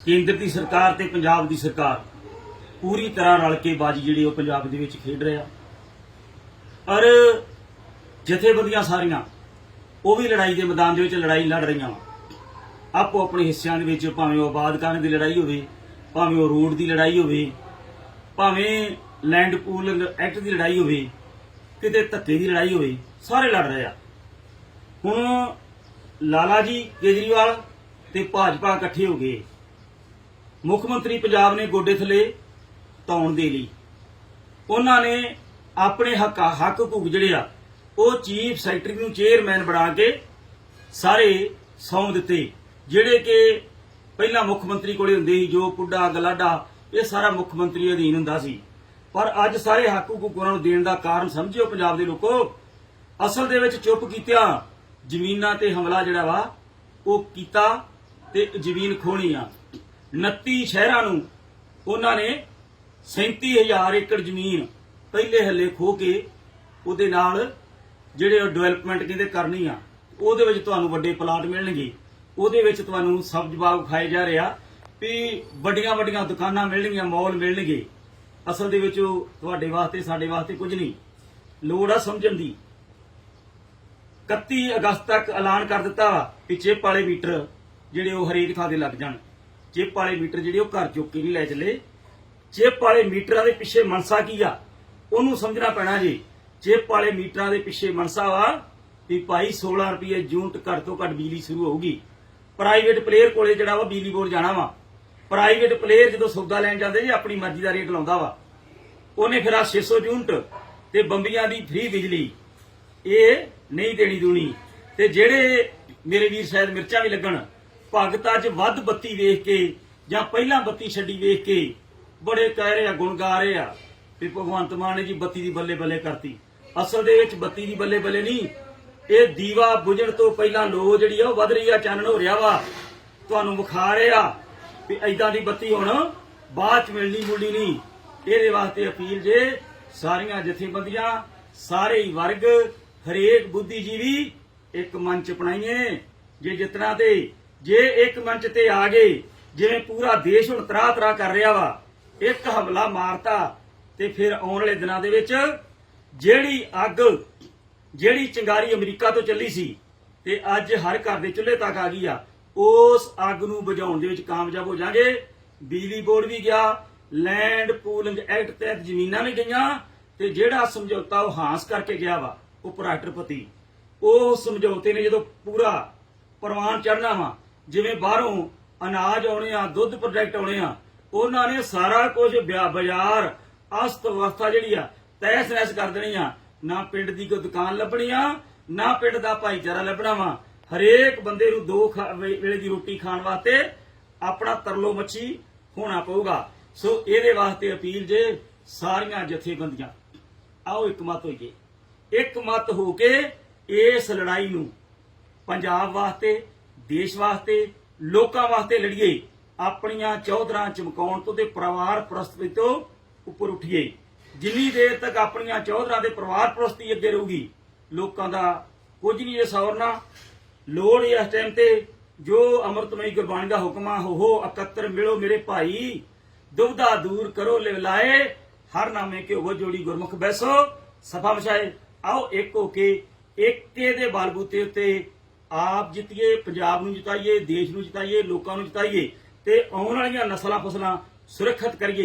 ਕੇਂਦਰ ਦੀ ਸਰਕਾਰ ਤੇ ਪੰਜਾਬ ਦੀ ਸਰਕਾਰ ਪੂਰੀ ਤਰ੍ਹਾਂ ਰਲ ਕੇ ਬਾਜੀ ਜਿਹੜੀ ਉਹ ਪੰਜਾਬ ਦੇ ਵਿੱਚ ਖੇਡ ਰਿਹਾ। ਔਰ ਜਥੇਬੰਦੀਆਂ ਸਾਰੀਆਂ, ਉਹ ਵੀ ਲੜਾਈ ਦੇ ਮੈਦਾਨ ਦੇ ਵਿੱਚ ਲੜਾਈ ਲੜ ਰਹੀਆਂ ਆਪੋ ਆਪਣੇ ਹਿੱਸਿਆਂ ਦੇ ਵਿੱਚ ਭਾਵੇਂ ਉਹ ਆਬਾਦ ਕਰਨ ਦੀ ਲੜਾਈ ਹੋਵੇ, ਭਾਵੇਂ ਉਹ ਰੋਡ ਦੀ ਲੜਾਈ ਹੋਵੇ, ਭਾਵੇਂ ਲੈਂਡ ਪੂਲਿੰਗ ਐਕਟ ਦੀ ਲੜਾਈ ਹੋਵੇ, ਕਿਤੇ ਧੱਕੇ ਦੀ ਲੜਾਈ ਹੋਵੇ, ਸਾਰੇ ਲੜ ਰਹੇ ਆ। ਹੁਣ ਲਾਲਾ ਜੀ ਕੇਜਰੀਵਾਲ ਤੇ ਭਾਜਪਾ ਇਕੱਠੇ ਹੋ ਗਏ। ਮੁੱਖ ਮੰਤਰੀ ਪੰਜਾਬ ਨੇ ਗੋਡੇ ਥੱਲੇ ਧੌਣ ਦੇ ਲਈ। ਉਹਨਾਂ ਨੇ ਆਪਣੇ ਹੱਕ ਹੱਕ ਹਕੂਕ ਜਿਹੜੇ ਆ, ਉਹ ਚੀਫ ਸੈਕਟਰੀ ਨੂੰ ਚੇਅਰਮੈਨ ਬਣਾ ਕੇ ਸਾਰੇ ਸੌਂ ਦਿੱਤੇ, ਜਿਹੜੇ ਕਿ ਪਹਿਲਾਂ ਮੁੱਖ ਮੰਤਰੀ ਕੋਲੇ ਹੁੰਦੇ ਸੀ, ਜੋ ਪੁੱਡਾ, ਗਲਾਡਾ, ਇਹ ਸਾਰਾ ਮੁੱਖ ਮੰਤਰੀ ਅਧੀਨ ਹੁੰਦਾ ਸੀ। ਪਰ ਅੱਜ ਸਾਰੇ ਹੱਕ ਹਕੂਕ ਉਹਨਾਂ ਨੂੰ ਦੇਣ ਦਾ ਕਾਰਨ ਸਮਝਿਓ ਪੰਜਾਬ ਦੇ ਲੋਕੋ, ਅਸਲ ਦੇ ਵਿੱਚ ਚੁੱਪ ਕੀਤਿਆਂ ਜ਼ਮੀਨਾਂ ਤੇ ਹਮਲਾ ਜਿਹੜਾ ਵਾ, ਉਹ ਕੀਤਾ ਤੇ ਜ਼ਮੀਨ ਖੋਣੀ ਆ। 29 ਸ਼ਹਿਰਾਂ ਨੂੰ ਉਹਨਾਂ ਨੇ 37000 ਏਕੜ ਜ਼ਮੀਨ ਪਹਿਲੇ ਹੱਲੇ ਖੋ ਕੇ ਉਹਦੇ ਨਾਲ ਜਿਹੜੇ ਡਿਵੈਲਪਮੈਂਟ ਕਹਿੰਦੇ ਕਰਨੀ ਆ, ਉਹਦੇ ਵਿੱਚ ਤੁਹਾਨੂੰ ਵੱਡੇ ਪਲਾਟ ਮਿਲਣਗੇ। ਉਹਦੇ ਵਿੱਚ ਤੁਹਾਨੂੰ ਸਬਜ਼ ਬਾਗ ਖਾਏ ਜਾ ਰਿਹਾ, ਵੀ ਵੱਡੀਆਂ ਵੱਡੀਆਂ ਦੁਕਾਨਾਂ ਮਿਲਣਗੀਆਂ ਮਾਲ ਮਿਲਣਗੇ। ਅਸਲ ਦੇ ਵਿੱਚ ਉਹ ਤੁਹਾਡੇ ਵਾਸਤੇ, ਸਾਡੇ ਵਾਸਤੇ ਕੁਝ ਨਹੀਂ। ਲੋੜ ਆ ਸਮਝਣ ਦੀ। 31 ਅਗਸਤ ਤੱਕ ਐਲਾਨ ਕਰ ਦਿੱਤਾ ਵਾ ਕਿ ਚਿੱਪ ਵਾਲੇ ਮੀਟਰ ਜਿਹੜੇ ਉਹ ਹਰੇਕ ਥਾਂ ਤੇ ਲੱਗ ਜਾਣ। ਚਿੱਪ ਵਾਲੇ ਮੀਟਰ ਜਿਹੜੇ ਉਹ ਘਰ ਚੁੱਕ ਕੇ ਨਹੀਂ ਲੈ ਚੱਲੇ। ਚਿੱਪ ਵਾਲੇ ਮੀਟਰਾਂ ਦੇ ਪਿੱਛੇ ਮਨਸਾ ਕੀ ਆ? ਉਹਨੂੰ ਸਮਝਣਾ ਪੈਣਾ ਜੀ। ਚਿੱਪ ਵਾਲੇ ਮੀਟਰਾਂ ਦੇ ਪਿੱਛੇ ਮਨਸਾ ਵਾ ਵੀ ਭਾਈ 16 ਰੁਪਏ ਯੂਨਿਟ ਘੱਟ ਤੋਂ ਘੱਟ ਬਿਜਲੀ ਸ਼ੁਰੂ ਹੋਊਗੀ। ਪ੍ਰਾਈਵੇਟ ਪਲੇਅਰ ਕੋਲੇ ਜਿਹੜਾ ਵਾ ਬਿਜਲੀ ਬੋਰਡ ਜਾਣਾ ਵਾ। ਪ੍ਰਾਈਵੇਟ ਪਲੇਅਰ ਜਦੋਂ ਸੌਦਾ ਲੈਣ ਜਾਂਦੇ ਜੀ, ਆਪਣੀ ਮਰਜ਼ੀ ਦਾ ਰੇਟ ਲਾਉਂਦਾ ਵਾ। ਉਹਨੇ ਫਿਰ ਆ 600 ਯੂਨਿਟ ਤੇ ਬੰਬੀਆਂ ਦੀ ਫ੍ਰੀ ਬਿਜਲੀ। ਇਹ ਨਹੀਂ ਦੇਣੀ ਦੂਣੀ। ਤੇ ਜਿਹੜੇ ਮੇਰੇ ਵੀਰ ਸ਼ਾਇਦ ਮਿਰਚਾਂ ਵੀ ਲੱਗਣ ਭਗਤਾਂ 'ਚ ਵੱਧ ਬੱਤੀ ਵੇਖ ਕੇ ਜਾਂ ਪਹਿਲਾਂ ਬੱਤੀ ਛੱਡੀ ਵੇਖ ਕੇ ਬੜੇ ਕਹਿ ਰਹੇ ਆ ਗੁਣ ਗਾ ਰਹੇ ਆ ਵੀ ਭਗਵੰਤ ਮਾਨ ਨੇ ਜੀ ਬੱਤੀ ਦੀ ਬੱਲੇ ਬੱਲੇ ਕਰਤੀ। ਅਸਲ ਦੇ ਵਿੱਚ ਬੱਤੀ ਦੀ ਬੱਲੇ ਬੱਲੇ ਨਹੀਂ, ਇਹ ਦੀਵਾ ਬੁਝਣ ਤੋਂ ਪਹਿਲਾਂ ਲੋ ਜਿਹੜੀ ਆ ਉਹ ਵੱਧ ਰਹੀ ਆ, ਚਾਨਣ ਹੋ ਰਿਹਾ ਵਾ। ਤੁਹਾਨੂੰ ਵਿਖਾ ਰਿਹਾ ਵੀ ਐਦਾਂ ਦੀ ਬੱਤੀ ਹੁਣ ਬਾਅਦ ਚ ਮਿਲਣੀ ਮੁਲਣੀ ਨਹੀਂ। ਇਹਦੇ ਵਾਸਤੇ ਅਪੀਲ ਜੇ ਸਾਰੀਆਂ ਜਥੇਬੰਦੀਆਂ, ਸਾਰੇ ਹੀ ਵਰਗ, ਹਰੇਕ ਬੁੱਧੀਜੀਵੀ ਇੱਕ ਮੰਚ ਅਪਣਾਈਏ, ਜੇ ਜਿਤਨਾ ਤੇ ਜੇ ਇੱਕ ਮੰਚ ਤੇ ਆ ਗਏ ਜਿਵੇਂ ਪੂਰਾ ਦੇਸ਼ ਹੁਣ ਤਰਾ ਤਰਾ ਕਰ ਰਿਹਾ ਵਾ, ਇੱਕ ਹਮਲਾ ਮਾਰਤਾ, ਤੇ ਫਿਰ ਆਉਣ ਵਾਲੇ ਦਿਨਾਂ ਦੇ ਵਿੱਚ ਜਿਹੜੀ ਅੱਗ, ਜਿਹੜੀ ਚਿੰਗਾਰੀ ਅਮਰੀਕਾ ਤੋਂ ਚੱਲੀ ਸੀ, ਤੇ ਅੱਜ ਹਰ ਘਰ ਦੇ ਚੁੱਲ੍ਹੇ ਤੱਕ ਆ ਗਈ ਆ, ਉਸ ਅੱਗ ਨੂੰ ਬੁਝਾਉਣ ਦੇ ਵਿੱਚ ਕਾਮਯਾਬ ਹੋ ਜਾਾਂਗੇ। ਬਿਜਲੀ ਬੋਰਡ ਵੀ ਗਿਆ, ਲੈਂਡ ਪੂਲਿੰਗ ਐਕਟ ਤਹਿਤ ਜ਼ਮੀਨਾਂ ਵੀ ਗਈਆਂ, ਤੇ ਜਿਹੜਾ ਸਮਝੌਤਾ ਉਹ ਹਾਸ ਕਰਕੇ ਗਿਆ ਵਾ ਉਪ ਰਾਸ਼ਟਰਪਤੀ ਉਹ ਸਮਝੌਤੇ ਨੇ ਜਦੋਂ ਪੂਰਾ ਪ੍ਰਵਾਨ ਚੜਨਾ ਵਾ ਜਿਵੇਂ ਬਾਹਰੋਂ ਅਨਾਜ ਆਉਣੇ ਆ, ਦੁੱਧ ਪ੍ਰੋਡਕਟ ਆਉਣੇ ਆ, ਉਹਨਾਂ ਨੇ ਸਾਰਾ ਕੁਝ ਬਾਜ਼ਾਰ, ਅਸਤ ਅਵਸਥਾ ਜਿਹੜੀ ਆ ਤੈਸ ਨੈਸ ਕਰ ਦੇਣੀ ਆ। ਨਾ ਪਿੰਡ ਦੀ ਕੋਈ ਦੁਕਾਨ ਲੱਭਣੀ ਆ, ਨਾ ਪਿੰਡ ਦਾ ਭਾਈਚਾਰਾ ਲੱਭਣਾ ਵਾ। ਹਰੇਕ ਬੰਦੇ ਨੂੰ ਦੋ ਵੇਲੇ ਦੀ ਰੋਟੀ ਖਾਣ ਵਾਸਤੇ ਆਪਣਾ ਤਰਲੋ ਮੱਛੀ ਹੋਣਾ ਪਊਗਾ। ਸੋ ਇਹਦੇ ਵਾਸਤੇ ਅਪੀਲ ਜੇ ਸਾਰੀਆਂ ਜਥੇਬੰਦੀਆਂ, ਆਓ ਇੱਕ ਮਤ ਹੋਈਏ। ਇੱਕ ਮਤ ਹੋ ਕੇ ਇਸ ਲੜਾਈ ਨੂੰ ਪੰਜਾਬ ਵਾਸਤੇ ਦੇਸ਼ ਵਾਸਤੇ, ਲੋਕਾਂ ਵਾਸਤੇ ਲੜੀਏ, ਆਪਣੀਆਂ ਚੌਧਰਾਂ ਚਮਕਾਉਣ ਤੋਂ ਤੇ ਪਰਿਵਾਰ ਪ੍ਰਸਤੀ ਤੋਂ ਉੱਪਰ ਉੱਠੀਏ। ਜਿੰਨੀ ਦੇਰ ਤੱਕ ਆਪਣੀਆਂ ਚੌਧਰਾਂ ਦੇ ਪਰਿਵਾਰ ਪ੍ਰਸਤੀ ਅੱਗੇ ਰਹੂਗੀ, ਲੋਕਾਂ ਦਾ ਕੁਝ ਨਹੀਂ ਇਹ ਸੌਰਨਾ। ਲੋੜ ਇਸ ਟਾਈਮ ਤੇ ਜੋ ਅੰਮ੍ਰਿਤਮਈ ਗੁਰਬਾਣੀ ਦਾ ਹੁਕਮ ਆ ਹੋ ਹੋ ਇਕੱਤਰ ਮਿਲੋ ਮੇਰੇ ਭਾਈ ਦੁਬਦਾ ਦੂਰ ਕਰੋ ਲਿਵਲਾਏ ਹਰ ਨਾਮੇ ਕੇ ਉਹ ਜੋੜੀ ਗੁਰਮੁਖ ਬੈਸੋ। ਸਫਾ ਵਿਛਾਏ, ਆਓ ਇੱਕ ਹੋ ਕੇ ਏਕੇ ਦੇ ਬਲਬੂਤੇ ਉੱਤੇ ਆਪ ਜਿੱਤੀਏ, ਪੰਜਾਬ ਨੂੰ ਜਿਤਾਈਏ, ਦੇਸ਼ ਨੂੰ ਜਿਤਾਈਏ, ਲੋਕਾਂ ਨੂੰ ਜਿਤਾਈਏ ਤੇ ਆਉਣ ਵਾਲੀਆਂ ਨਸਲਾਂ ਫਸਲਾਂ ਸੁਰੱਖਿਅਤ ਕਰੀਏ।